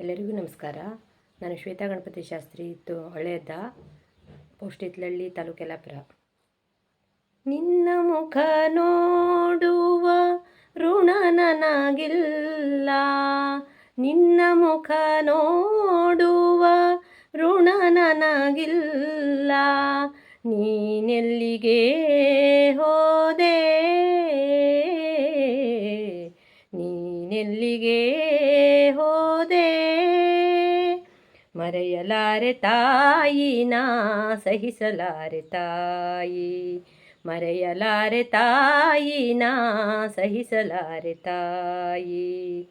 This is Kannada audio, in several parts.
ಎಲ್ಲರಿಗೂ ನಮಸ್ಕಾರ. ನಾನು ಶ್ವೇತಾ ಗಣಪತಿ ಶಾಸ್ತ್ರಿ. ಇತ್ತು ಹೊಳೆಯದ್ದ ಪೋಸ್ಟಿತ್ಲಳ್ಳಿ ತಾಲೂಕು ಯಲ್ಲಾಪುರ. ನಿನ್ನ ಮುಖ ನೋಡುವ ಋಣ ನನಗಿಲ್ಲ. ನಿನ್ನ ಮುಖ ನೋಡುವ ಋಣ ನೀನೆಲ್ಲಿಗೆ ಹೋದೆ? ನೀನೆಲ್ಲಿಗೆ ಹೋದೆ? ಮರೆಯಲಾರೆ ತಾಯಿ, ನಾ ಸಹಿಸಲಾರೆ ತಾಯಿ. ಮರೆಯಲಾರೆ ತಾಯಿ, ನಾ ಸಹಿಸಲಾರೆ ತಾಯಿ.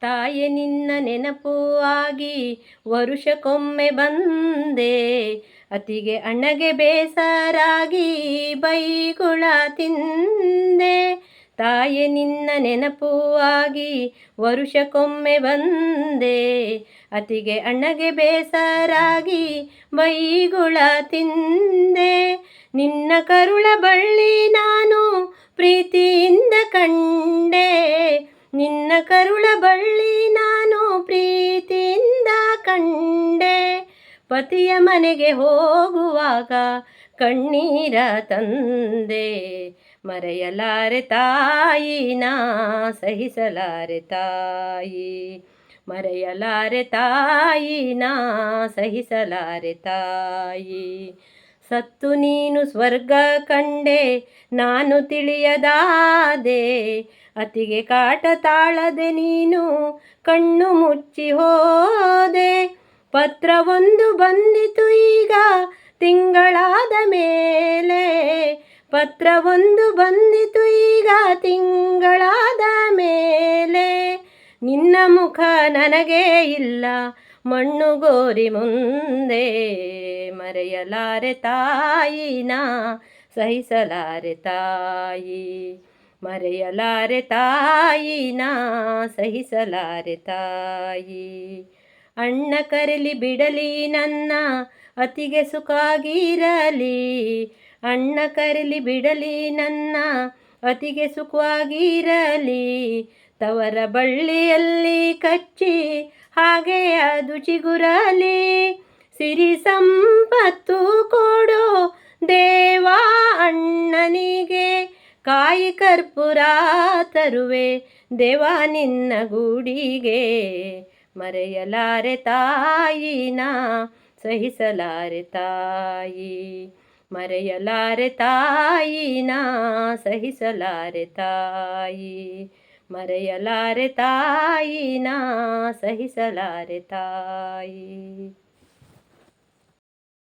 ತಾಯಿ, ನಿನ್ನ ನೆನಪು ಆಗಿ ವರುಷಕ್ಕೊಮ್ಮೆ ಬಂದೆ. ಅತಿಗೆ ಅಣ್ಣಗೆ ಬೇಸರಾಗಿ ಬೈಗುಳ ತಿಂದೆ. ತಾಯಿ ನಿನ್ನ ನೆನಪು ಆಗಿ ವರುಷಕ್ಕೊಮ್ಮೆ ಬಂದೆ. ಅತಿಗೆ ಅಣ್ಣಗೆ ಬೇಸರಾಗಿ ಬೈಗುಳ ತಿಂದೆ. ನಿನ್ನ ಕರುಳ ಬಳ್ಳಿ ನಾನು ಪ್ರೀತಿಯಿಂದ ಕಂಡೆ. ನಿನ್ನ ಕರುಳ ಬಳ್ಳಿ ನಾನು ಪ್ರೀತಿಯಿಂದ ಕಂಡೆ. ಪತಿಯ ಮನೆಗೆ ಹೋಗುವಾಗ ಕಣ್ಣೀರ ತಂದೆ, ಮರೆಯಲಾರೆ ತಾಯಿ, ನಾ ಸಹಿಸಲಾರೆ ತಾಯಿ. ಮರೆಯಲಾರೆ ತಾಯಿ, ನಾ ಸಹಿಸಲಾರೆ ತಾಯಿ. ಸತ್ತು ನೀನು ಸ್ವರ್ಗ ಕಂಡೆ, ನಾನು ತಿಳಿಯದಾದೆ. ಅತಿಗೆ ಕಾಟ ತಾಳದೆ ನೀನು, ಕಣ್ಣು ಮುಚ್ಚಿ ಹೋದೆ. ಪತ್ರವೊಂದು ಬಂದಿತು ಈಗ ತಿಂಗಳಾದ ಮೇಲೆ. ಪತ್ರವೊಂದು ಬಂದಿತು ಈಗ ತಿಂಗಳಾದ ಮೇಲೆ. ನಿನ್ನ ಮುಖ ನನಗೆ ಇಲ್ಲ, ಮಣ್ಣು ಗೋರಿ ಮುಂದೆ. ಮರೆಯಲಾರೆ ತಾಯಿನ, ಸಹಿಸಲಾರೆ ತಾಯಿ. ಮರೆಯಲಾರೆ ತಾಯಿನ, ಸಹಿಸಲಾರೆ ತಾಯಿ. ಅಣ್ಣ ಕರೆಲಿ ಬಿಡಲಿ ನನ್ನ, ಅತಿಗೆ ಸುಖಾಗಿರಲಿ. ಅಣ್ಣ ಕರೆಲಿ ಬಿಡಲಿ ನನ್ನ, ಅತಿಗೆ ಸುಖವಾಗಿರಲಿ. ತವರ ಬಳ್ಳಿಯಲ್ಲಿ ಕಚ್ಚಿ ಹಾಗೆ ಅದು ಚಿಗುರಲಿ. ಸಿರಿ ಸಂಪತ್ತು ಕೊಡೋ ದೇವಾ ಅಣ್ಣನಿಗೆ ಕಾಯಿ ಕರ್ಪುರ ತರುವೆ. ದೇವ ನಿನ್ನ ಗೂಡಿಗೆ. ಮರೆಯಲಾರೆ ತಾಯಿನ ಸಹಿಸಲಾರೆ ತಾಯಿ. ಮರೆಯಲಾರೆ ತಾಯಿನ ಸಹಿಸಲಾರೆ ತಾಯಿ. ಮರೆಯಲಾರೆ ತಾಯಿನ ಸಹಿಸಲಾರೆ ತಾಯಿ.